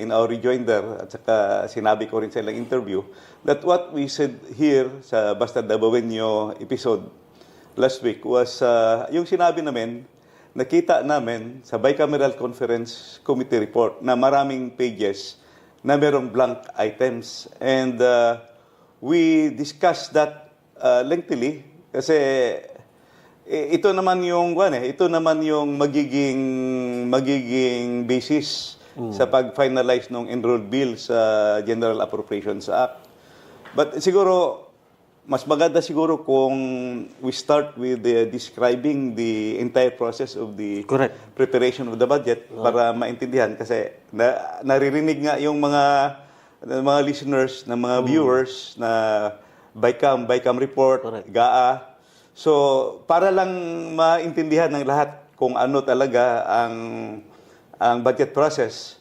in our rejoinder at saka sinabi ko rin sa ilang interview that what we said here sa Basta Dabawenyo episode last week was uh, yung sinabi namin nakita namin sa bicameral conference committee report na maraming pages na merong blank items. And uh, we discussed that uh, lengthily kasi eh, ito naman yung kuwan eh, ito naman yung magiging magiging basis sa pag-finalize ng enrolled bill sa General Appropriations Act. But siguro mas maganda siguro kung we start with the describing the entire process of the Correct. preparation of the budget para maintindihan kasi na, naririnig nga yung mga mga listeners, ng mga viewers na BICAM, BICAM report, Correct. GAA. So, para lang maintindihan ng lahat kung ano talaga ang ang budget process.